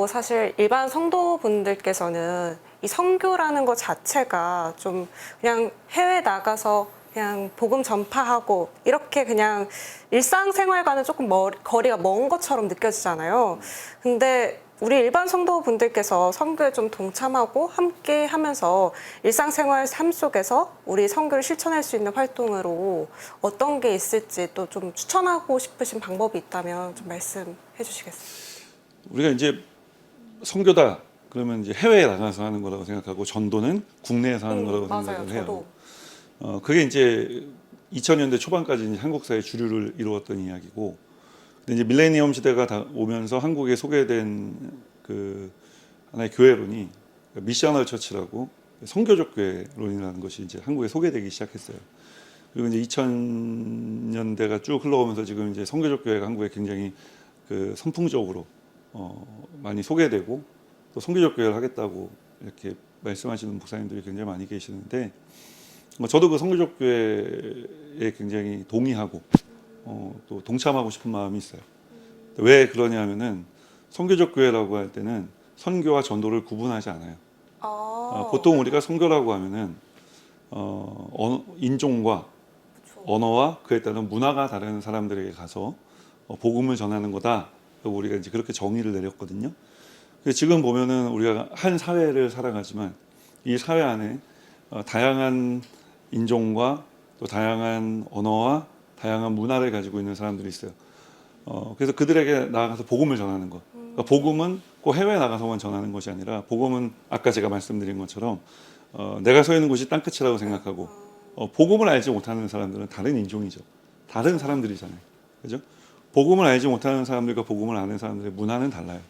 뭐 사실 일반 성도분들께서는 이 성교라는 것 자체가 좀 그냥 해외 나가서 그냥 복음 전파하고 이렇게 그냥 일상생활과는 조금 멀- 거리가 먼 것처럼 느껴지잖아요. 근데 우리 일반 성도분들께서 성교에 좀 동참하고 함께 하면서 일상생활 삶 속에서 우리 성교를 실천할 수 있는 활동으로 어떤 게 있을지 또 좀 추천하고 싶으신 방법이 있다면 좀 말씀해 주시겠어요? 우리가 이제 선교다 그러면 이제 해외에 나가서 하는 거라고 생각하고 전도는 국내에서 하는 거라고 음, 맞아요. 생각을 해요. 저도. 어, 그게 이제 2000년대 초반까지 한국 사회 주류를 이루었던 이야기고, 근데 이제 밀레니엄 시대가 다 오면서 한국에 소개된 그 하나의 교회론이 미셔널 처치라고 성교적 교회론이라는 것이 이제 한국에 소개되기 시작했어요. 그리고 이제 2000년대가 쭉 흘러오면서 지금 이제 성교적 교회가 한국에 굉장히 그 선풍적으로 어, 많이 소개되고 또 성교적 교회를 하겠다고 이렇게 말씀하시는 목사님들이 굉장히 많이 계시는데 뭐 저도 그 성교적 교회에 굉장히 동의하고 어, 또 동참하고 싶은 마음이 있어요. 왜 그러냐면은 성교적 교회라고 할 때는 선교와 전도를 구분하지 않아요. 어, 보통 우리가 선교라고 하면은 어, 언- 인종과 그쵸. 언어와 그에 따른 문화가 다른 사람들에게 가서 어, 복음을 전하는 거다. 우리가 이제 그렇게 정의를 내렸거든요. 지금 보면은 우리가 한 사회를 살아가지만 이 사회 안에 어, 다양한 인종과 또 다양한 언어와 다양한 문화를 가지고 있는 사람들이 있어요. 어, 그래서 그들에게 나아가서 복음을 전하는 것. 그러니까 복음은 꼭 해외에 나가서만 전하는 것이 아니라 복음은 아까 제가 말씀드린 것처럼 어, 내가 서 있는 곳이 땅끝이라고 생각하고 어, 복음을 알지 못하는 사람들은 다른 인종이죠. 다른 사람들이잖아요. 그죠? 복음을 알지 못하는 사람들과 복음을 아는 사람들의 문화는 달라요.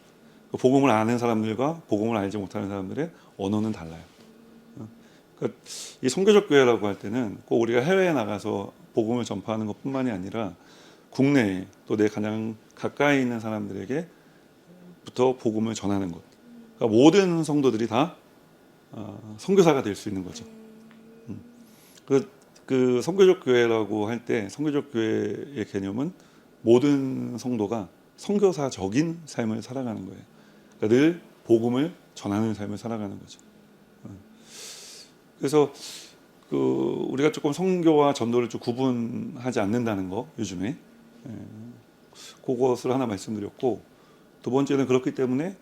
그 복음을 아는 사람들과 복음을 알지 못하는 사람들의 언어는 달라요. 어, 그러니까 이 선교적 교회라고 할 때는 꼭 우리가 해외에 나가서 복음을 전파하는 것뿐만이 아니라 국내에 또 내 가장 가까이 있는 사람들에게부터 복음을 전하는 것. 그러니까 모든 성도들이 다 어, 선교사가 될 수 있는 거죠. 음. 그, 그 선교적 교회라고 할 때 선교적 교회의 개념은 모든 성도가 선교사적인 삶을 살아가는 거예요. 그러니까 늘 복음을 전하는 삶을 살아가는 거죠. 어. 그래서 그 우리가 조금 선교와 전도를 좀 구분하지 않는다는 거 요즘에 예, 그것을 하나 말씀드렸고 두 번째는 그렇기 때문에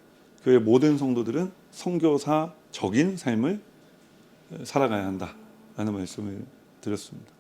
교회 모든 성도들은 선교사적인 삶을 살아가야 한다라는 말씀을 드렸습니다.